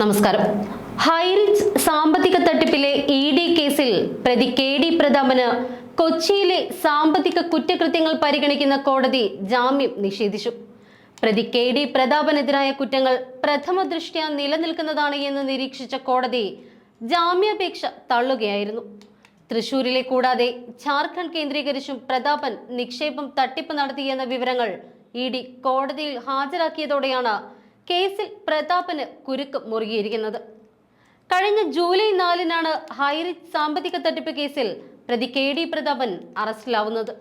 നമസ്കാരം. ഹൈറിച്ച് സാമ്പത്തിക തട്ടിപ്പിലെ ഇ ഡി കേസിൽ പ്രതി കെ ഡി പ്രതാപന് കൊച്ചിയിലെ സാമ്പത്തിക കുറ്റകൃത്യങ്ങൾ പരിഗണിക്കുന്ന കോടതി ജാമ്യം നിഷേധിച്ചു. പ്രതി കെ ഡി പ്രതാപനെതിരായ കുറ്റങ്ങൾ പ്രഥമ ദൃഷ്ട്യാ നിലനിൽക്കുന്നതാണ് എന്ന് നിരീക്ഷിച്ച കോടതി ജാമ്യാപേക്ഷ തള്ളുകയായിരുന്നു. തൃശൂരിലെ കൂടാതെ ജാർഖണ്ഡ് കേന്ദ്രീകരിച്ചും പ്രതാപൻ നിക്ഷേപം തട്ടിപ്പ് നടത്തിയെന്ന വിവരങ്ങൾ ഇ ഡി കോടതിയിൽ ഹാജരാക്കിയതോടെയാണ് കേസിൽ പ്രതാപന് കുരുക്ക് മുറുകിയിരിക്കുന്നത്. കഴിഞ്ഞ ജൂലൈ നാലിനാണ് ഹൈറിച്ച് സാമ്പത്തിക തട്ടിപ്പ് കേസിൽ പ്രതി കെ ഡി പ്രതാപൻ അറസ്റ്റിലാവുന്നത്.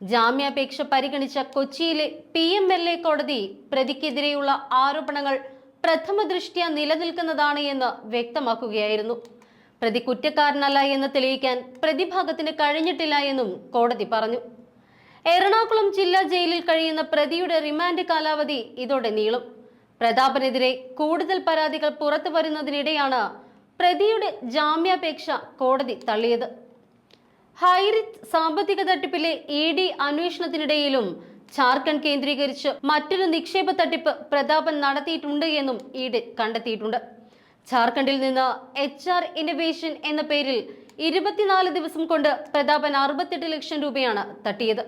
ജാമ്യാപേക്ഷ പരിഗണിച്ച കൊച്ചിയിലെ പി എം എൽ എ കോടതി പ്രതിക്കെതിരെയുള്ള ആരോപണങ്ങൾ പ്രഥമ ദൃഷ്ട്യാ നിലനിൽക്കുന്നതാണ് എന്ന് വ്യക്തമാക്കുകയായിരുന്നു. പ്രതി കുറ്റക്കാരനല്ല എന്ന് തെളിയിക്കാൻ പ്രതിഭാഗത്തിന് കഴിഞ്ഞിട്ടില്ല എന്നും കോടതി പറഞ്ഞു. എറണാകുളം ജില്ലാ ജയിലിൽ കഴിയുന്ന പ്രതിയുടെ റിമാൻഡ് കാലാവധി ഇതോടെ നീളും. പ്രതാപനെതിരെ കൂടുതൽ പരാതികൾ പുറത്തു വരുന്നതിനിടെയാണ് പ്രതിയുടെ ജാമ്യാപേക്ഷ കോടതി തള്ളിയത്. ഹൈറിത് സാമ്പത്തിക തട്ടിപ്പിലെ ഇ ഡി അന്വേഷണത്തിനിടയിലും ജാർഖണ്ഡ് കേന്ദ്രീകരിച്ച് മറ്റൊരു നിക്ഷേപ തട്ടിപ്പ് പ്രതാപൻ നടത്തിയിട്ടുണ്ട് എന്നും ഇ ഡി കണ്ടെത്തിയിട്ടുണ്ട്. ജാർഖണ്ഡിൽ നിന്ന് എച്ച് ആർ ഇന്നവേഷൻ എന്ന പേരിൽ ഇരുപത്തിനാല് ദിവസം കൊണ്ട് പ്രതാപൻ അറുപത്തെട്ട് ലക്ഷം രൂപയാണ് തട്ടിയത്.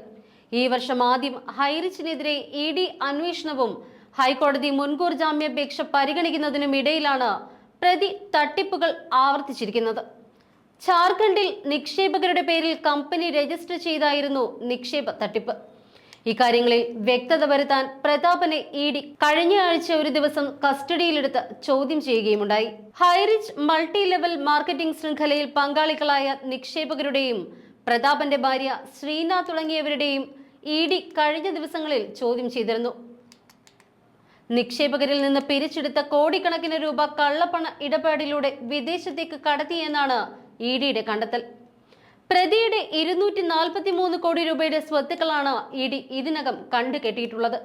ഈ വർഷം ആദ്യം ഹൈറിച്ചിനെതിരെ ഇ ഡി അന്വേഷണവും ഹൈക്കോടതി മുൻകൂർ ജാമ്യാപേക്ഷ പരിഗണിക്കുന്നതിനും ഇടയിലാണ് പ്രതി തട്ടിപ്പുകൾ ആവർത്തിച്ചിരിക്കുന്നത്. ജാർഖണ്ഡിൽ നിക്ഷേപകരുടെ പേരിൽ കമ്പനി രജിസ്റ്റർ ചെയ്തായിരുന്നു നിക്ഷേപ തട്ടിപ്പ്. ഇക്കാര്യങ്ങളിൽ വ്യക്തത വരുത്താൻ പ്രതാപനെ ഇ ഡി കഴിഞ്ഞ ആഴ്ച ഒരു ദിവസം കസ്റ്റഡിയിലെടുത്ത് ചോദ്യം ചെയ്യുകയുമുണ്ടായി. ഹൈറിച്ച് മൾട്ടി ലെവൽ മാർക്കറ്റിംഗ് ശൃംഖലയിൽ പങ്കാളികളായ നിക്ഷേപകരുടെയും പ്രതാപന്റെ ഭാര്യ ശ്രീന തുടങ്ങിയവരുടെയും ഇ ഡി കഴിഞ്ഞ ദിവസങ്ങളിൽ ചോദ്യം ചെയ്തിരുന്നു. നിക്ഷേപകരിൽ നിന്ന് പിരിച്ചെടുത്ത കോടിക്കണക്കിന് രൂപ കള്ളപ്പണ ഇടപാടിലൂടെ വിദേശത്തേക്ക് കടത്തിയെന്നാണ് ഇ ഡിയുടെ കണ്ടെത്തൽ. പ്രതിയുടെ ഇരുന്നൂറ്റി നാൽപ്പത്തി മൂന്ന് കോടി രൂപയുടെ സ്വത്തുക്കളാണ് ഇ ഡി ഇതിനകം കണ്ടുകെട്ടിയിട്ടുള്ളത്.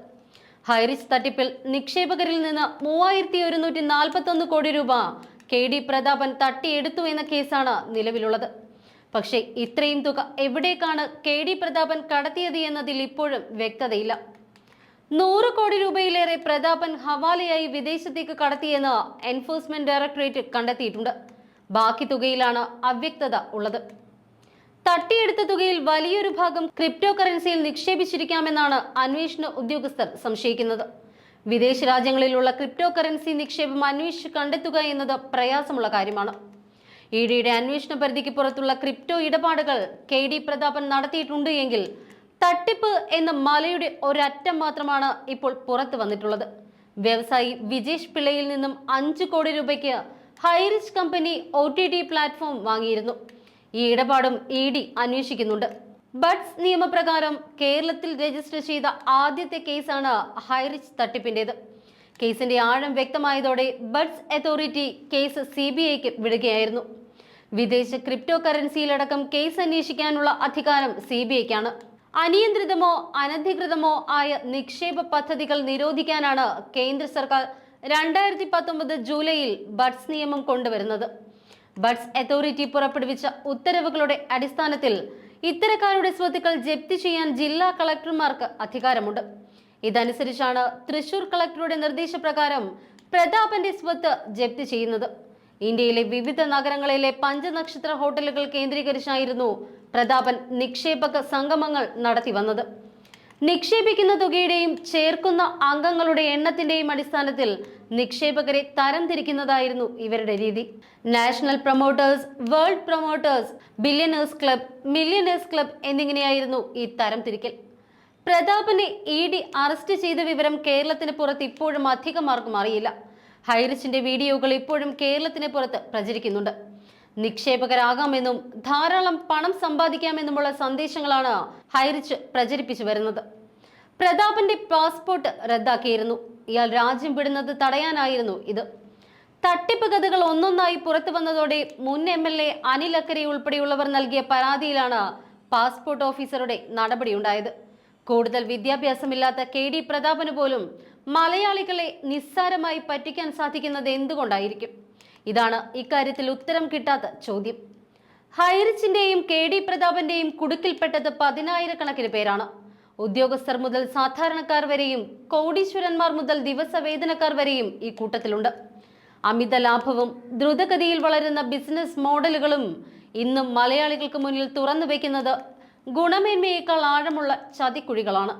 ഹൈറിസ് തട്ടിപ്പിൽ നിക്ഷേപകരിൽ നിന്ന് മൂവായിരത്തി ഒരുന്നൂറ്റി നാൽപ്പത്തി ഒന്ന് കോടി രൂപ കെ ഡി പ്രതാപൻ തട്ടിയെടുത്തു എന്ന കേസാണ് നിലവിലുള്ളത്. പക്ഷേ ഇത്രയും തുക എവിടേക്കാണ് കെ ഡി പ്രതാപൻ കടത്തിയത് എന്നതിൽ ഇപ്പോഴും വ്യക്തതയില്ല. നൂറ് കോടി രൂപയിലേറെ പ്രതാപൻ ഹവാലയായി വിദേശത്തേക്ക് കടത്തിയെന്ന് എൻഫോഴ്സ്മെന്റ് ഡയറക്ടറേറ്റ് കണ്ടെത്തിയിട്ടുണ്ട്. ബാക്കി തുകയിലാണ് അവ്യക്തത ഉള്ളത്. തട്ടിയെടുത്ത തുകയിൽ വലിയൊരു ഭാഗം ക്രിപ്റ്റോ കറൻസിയിൽ നിക്ഷേപിച്ചിരിക്കാമെന്നാണ് അന്വേഷണ ഉദ്യോഗസ്ഥർ സംശയിക്കുന്നത്. വിദേശ രാജ്യങ്ങളിലുള്ള ക്രിപ്റ്റോ കറൻസി നിക്ഷേപം അന്വേഷിച്ച് കണ്ടെത്തുക എന്നത് പ്രയാസമുള്ള കാര്യമാണ്. ഇ ഡിയുടെ അന്വേഷണ പരിധിക്ക് പുറത്തുള്ള ക്രിപ്റ്റോ ഇടപാടുകൾ കെ ഡി പ്രതാപൻ നടത്തിയിട്ടുണ്ട് എങ്കിൽ തട്ടിപ്പ് എന്ന മലയുടെ ഒരറ്റം മാത്രമാണ് ഇപ്പോൾ പുറത്തു വന്നിട്ടുള്ളത്. വ്യവസായി വിജേഷ് പിള്ളയിൽ നിന്നും അഞ്ചു കോടി രൂപയ്ക്ക് Highrich company O T platform വാങ്ങിയിരുന്നു. ഈ ഇടപാടും ഇ ഡി അന്വേഷിക്കുന്നുണ്ട്. ബഡ്സ് നിയമപ്രകാരം കേരളത്തിൽ രജിസ്റ്റർ ചെയ്ത ആദ്യത്തെ കേസാണ് ഹൈറിച്ച് തട്ടിപ്പിന്റേത്. കേസിന്റെ ആഴം വ്യക്തമായതോടെ BUDS authority case C B ഐക്ക് വിടുകയായിരുന്നു. വിദേശ ക്രിപ്റ്റോ കറൻസിയിലടക്കം കേസ് അന്വേഷിക്കാനുള്ള അധികാരം സി ബി ഐക്കാണ്. അനിയന്ത്രിതമോ അനധികൃതമോ ആയ നിക്ഷേപ പദ്ധതികൾ നിരോധിക്കാനാണ് കേന്ദ്ര സർക്കാർ രണ്ടായിരത്തി പത്തൊമ്പത് ജൂലൈയിൽ ബഡ്സ് നിയമം കൊണ്ടുവരുന്നത്. ബഡ്സ് അതോറിറ്റി പുറപ്പെടുവിച്ച ഉത്തരവുകളുടെ അടിസ്ഥാനത്തിൽ ഇത്തരക്കാരുടെ സ്വത്തുക്കൾ ജപ്തി ചെയ്യാൻ ജില്ലാ കളക്ടർമാർക്ക് അധികാരമുണ്ട്. ഇതനുസരിച്ചാണ് തൃശൂർ കളക്ടറുടെ നിർദ്ദേശപ്രകാരം പ്രതാപന്റെ സ്വത്ത് ജപ്തി ചെയ്യുന്നത്. ഇന്ത്യയിലെ വിവിധ നഗരങ്ങളിലെ പഞ്ചനക്ഷത്ര ഹോട്ടലുകൾ കേന്ദ്രീകരിച്ചായിരുന്നു പ്രതാപൻ നിക്ഷേപക സംഗമങ്ങൾ നടത്തി വന്നത്. നിക്ഷേപിക്കുന്ന തുകയുടെയും ചേർക്കുന്ന അംഗങ്ങളുടെ എണ്ണത്തിന്റെയും അടിസ്ഥാനത്തിൽ നിക്ഷേപകരെ തരംതിരിക്കുന്നതായിരുന്നു ഇവരുടെ രീതി. National promoters world promoters billionaires club millionaires club എന്നിങ്ങനെയായിരുന്നു ഈ തരംതിരിക്കൽ. പ്രതാപനെ ഇ ഡി അറസ്റ്റ് ചെയ്ത വിവരം കേരളത്തിന് പുറത്ത് ഇപ്പോഴും അധികം ആർക്കും അറിയില്ല. ഹൈറിച്ചിന്റെ വീഡിയോകൾ ഇപ്പോഴും കേരളത്തിന് പുറത്ത് പ്രചരിക്കുന്നുണ്ട്. നിക്ഷേപകരാകാമെന്നും ധാരാളം പണം സമ്പാദിക്കാമെന്നുമുള്ള സന്ദേശങ്ങളാണ് ഹൈറിച്ച് പ്രചരിപ്പിച്ചു വരുന്നത്. പ്രതാപന്റെ പാസ്പോർട്ട് റദ്ദാക്കിയിരുന്നു. ഇയാൾ രാജ്യം വിടുന്നത് തടയാനായിരുന്നു ഇത്. തട്ടിപ്പ് കഥകൾ ഒന്നൊന്നായി പുറത്തു വന്നതോടെ മുൻ എം എൽ എ അനിൽ അക്കരെ ഉൾപ്പെടെയുള്ളവർ നൽകിയ പരാതിയിലാണ് പാസ്പോർട്ട് ഓഫീസറുടെ നടപടിയുണ്ടായത് കൂടുതൽ വിദ്യാഭ്യാസമില്ലാത്ത കെ ഡി പ്രതാപന് പോലും മലയാളികളെ നിസ്സാരമായി പറ്റിക്കാൻ സാധിക്കുന്നത് എന്തുകൊണ്ടായിരിക്കും? ഇതാണ് ഇക്കാര്യത്തിൽ ഉത്തരം കിട്ടാത്ത ചോദ്യം. ഹൈറിച്ചിന്റെയും കെ ഡി പ്രതാപന്റെയും കുടുക്കിൽപ്പെട്ടത് പതിനായിരക്കണക്കിന് പേരാണ്. ഉദ്യോഗസ്ഥർ മുതൽ സാധാരണക്കാർ വരെയും കോടീശ്വരന്മാർ മുതൽ ദിവസവേതനക്കാർ വരെയും ഈ കൂട്ടത്തിലുണ്ട്. അമിത ലാഭവും ദ്രുതഗതിയിൽ വളരുന്ന ബിസിനസ് മോഡലുകളും ഇന്നും മലയാളികൾക്ക് മുന്നിൽ തുറന്നു വയ്ക്കുന്നത് ഗുണമേന്മയേക്കാൾ ആഴമുള്ള ചതിക്കുഴികളാണ്.